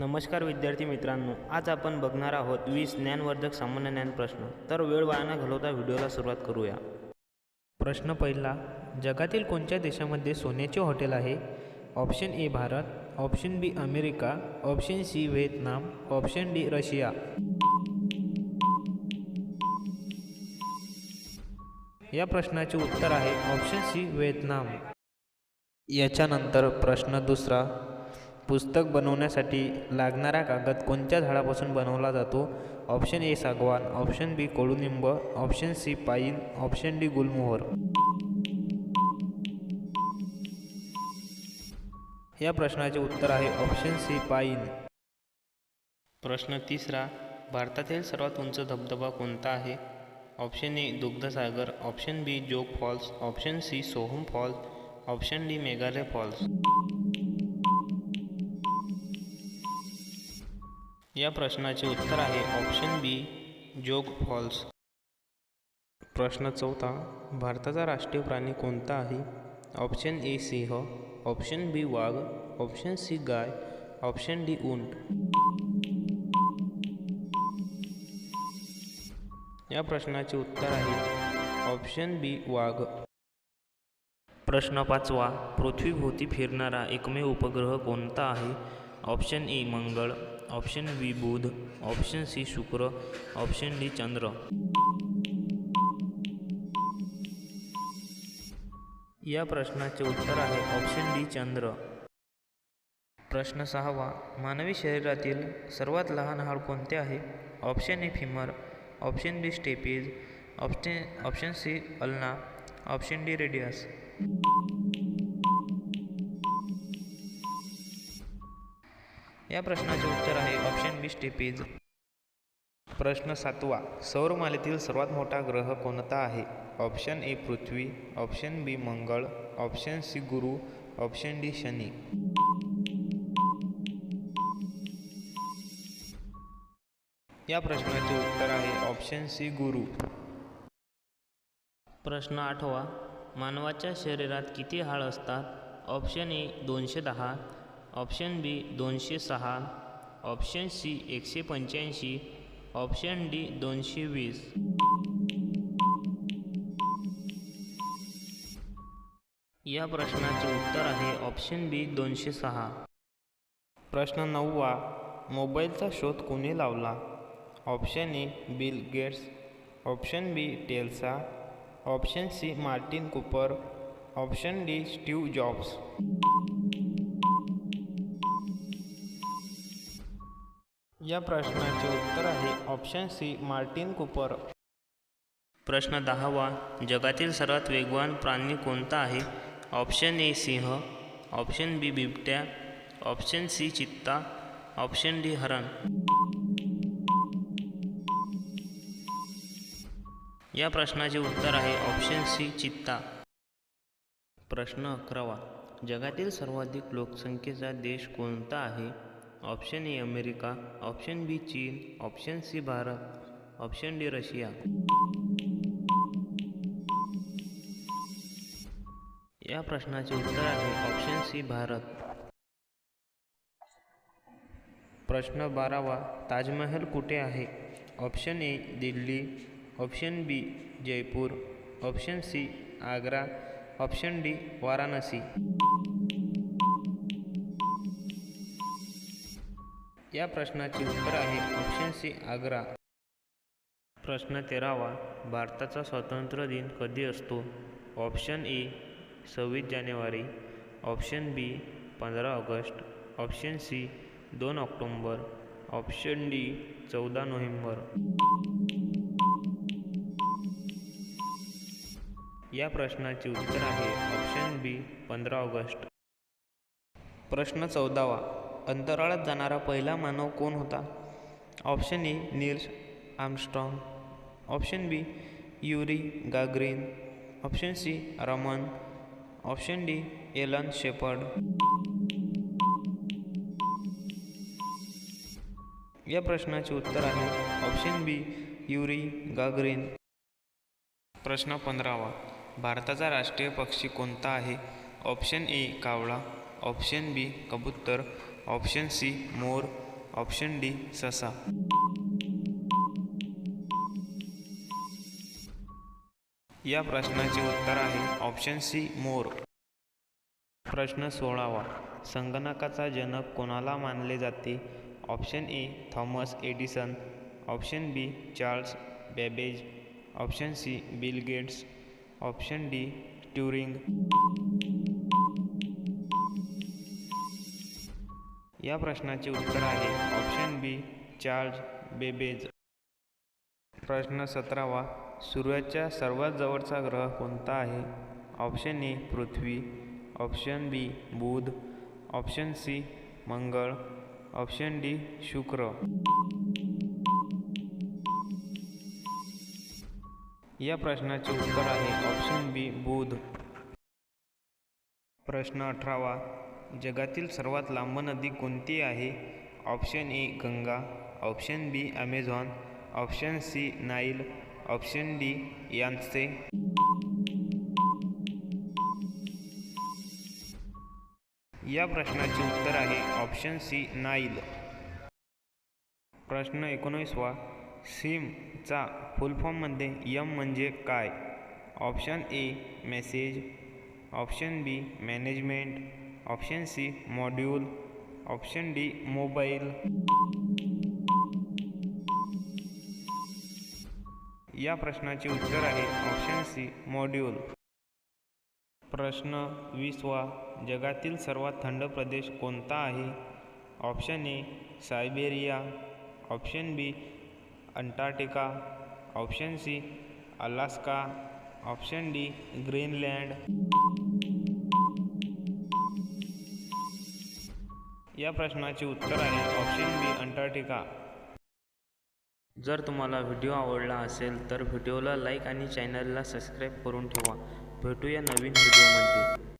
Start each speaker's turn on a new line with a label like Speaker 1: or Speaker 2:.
Speaker 1: नमस्कार विद्यार्थी मित्रांनो आज आपण बघणार आहोत वीस ज्ञानवर्धक सामान्य ज्ञान प्रश्न तर वेळ वाया न घालवता व्हिडिओला सुरुवात करूया
Speaker 2: प्रश्न पहिला जगातील कोणत्या देशामध्ये सोन्याचे हॉटेल आहे option A Bharat option B America option C Vietnam option D Russia या प्रश्नाचे उत्तर आहे ऑप्शन सी व्हिएतनाम याच्यानंतर प्रश्न दुसरा पुस्तक बनवण्यासाठी लागणारा कागद कोणत्या झाडापासून बनवला जातो ऑप्शन ए सागवान ऑप्शन बी कोळुनिंब option C pine option D गुलमोहर या प्रश्नाचे उत्तर आहे ऑप्शन सी पाईन प्रश्न तिसरा भारतातील सर्वात उंच धबधबा कोणता आहे option A Dudhsagar option B Jog falls option C Soham falls option D Meghalaya falls या प्रश्नाचे उत्तर आहे ऑप्शन बी जोग फॉल्स प्रश्न चौथा भारताचा राष्ट्रीय प्राणी कोणता आहे ऑप्शन ए सिंह ऑप्शन बी वाघ ऑप्शन सी गाय ऑप्शन डी उंट या प्रश्नाचे उत्तर आहे ऑप्शन बी वाघ प्रश्न पाचवा पृथ्वीभोवती फिरणारा एकमेव उपग्रह कोणता आहे ऑप्शन ए मंगळ ऑप्शन बी बुध ऑप्शन सी शुक्र ऑप्शन डी चंद्र या प्रश्नाचे उत्तर आहे ऑप्शन डी चंद्र प्रश्न सहावा मानवी शरीरातील सर्वात लहान हाड कोणते आहे option A femur option B stapes option option C ulna option D radius या प्रश्नाचे उत्तर आहे ऑप्शन बी स्टेपीज प्रश्न सातवा सौरमालेतील सर्वात मोठा ग्रह कोणता आहे ऑप्शन ए पृथ्वी ऑप्शन बी मंगळ ऑप्शन सी गुरु ऑप्शन डी शनी या प्रश्नाचे उत्तर आहे ऑप्शन सी गुरु प्रश्न आठवा मानवाच्या शरीरात किती हाळ असतात ऑप्शन ए दोनशे दहा ऑप्शन बी दोनशे सहा ऑप्शन सी एकशे पंच्याऐंशी ऑप्शन डी दोनशे वीस या प्रश्नाचे उत्तर आहे ऑप्शन बी दोनशे सहा प्रश्न नववा मोबाईलचा शोध कोणी लावला option A Bill Gates option B टेल्सा option C Martin Cooper option D Steve Jobs या प्रश्नाचे उत्तर आहे ऑप्शन सी मार्टिन कुपर प्रश्न दहावा जगातील सर्वात वेगवान प्राणी कोणता आहे ऑप्शन ए सिंह ऑप्शन बी बिबट्या ऑप्शन सी चित्ता ऑप्शन डी हरण या प्रश्नाचे उत्तर आहे ऑप्शन सी चित्ता प्रश्न अकरावा जगातील सर्वाधिक लोकसंख्येचा देश कोणता आहे option A America option B चीन option C Bharat option D Russia या प्रश्नाचे उत्तर आहे ऑप्शन सी भारत प्रश्न बारावा ताजमहल कुठे आहे option A Delhi option B Jaipur option C Agra option D Varanasi या प्रश्नाचे उत्तर आहे ऑप्शन सी आग्रा प्रश्न तेरावा भारताचा स्वातंत्र्य दिन कधी असतो ऑप्शन ए सव्वीस जानेवारी ऑप्शन बी पंधरा ऑगस्ट ऑप्शन सी दोन ऑक्टोंबर ऑप्शन डी चौदा नोव्हेंबर या प्रश्नाचे उत्तर आहे ऑप्शन बी पंधरा ऑगस्ट प्रश्न चौदावा अंतराळात जाणारा पहिला मानव कोण होता option A Neil Armstrong option B Yuri Gagarin option C Raman option D Alan Shepard या प्रश्नाचे उत्तर आहे ऑप्शन बी युरी गाग्रीन प्रश्न पंधरावा भारताचा राष्ट्रीय पक्षी कोणता आहे ऑप्शन ए कावळा ऑप्शन बी कबूतर ऑप्शन सी मोर ऑप्शन डी ससा या प्रश्नाचे उत्तर आहे ऑप्शन सी मोर प्रश्न सोळावा संगणकाचा जनक कोणाला मानले जाते option A Thomas Edison option B Charles Babbage option C Bill Gates option D Turing या प्रश्नाचे उत्तर आहे ऑप्शन बी चार्ल्स बेबेज प्रश्न सतरावा सूर्याच्या सर्वात जवळचा ग्रह कोणता आहे ऑप्शन ए पृथ्वी ऑप्शन बी बुध ऑप्शन सी मंगळ ऑप्शन डी शुक्र या प्रश्नाचे उत्तर आहे ऑप्शन बी बुध प्रश्न अठरावा जगातील सर्वात लांब नदी कोणती आहे option A Ganga option B Amazon option C Nile option D Yangtze या प्रश्नाचे उत्तर आहे ऑप्शन सी नाईल प्रश्न एकोणीसवा सिमचा फुलफॉर्ममध्ये यम म्हणजे काय option A message option B management option C module option D mobile या प्रश्नाचे उत्तर आहे ऑप्शन सी मॉड्यूल प्रश्न वीसवा जगातील सर्वात थंड प्रदेश कोणता आहे option A Siberia option B Antarctica option C Alaska option D Greenland या प्रश्नाचे उत्तर आहे ऑप्शन बी अंटार्क्टिका
Speaker 1: जर तुम्हाला व्हिडिओ आवडला असेल तर व्हिडिओला लाईक आणि चॅनलला सबस्क्राईब करून ठेवा भेटूया नवीन व्हिडिओमध्ये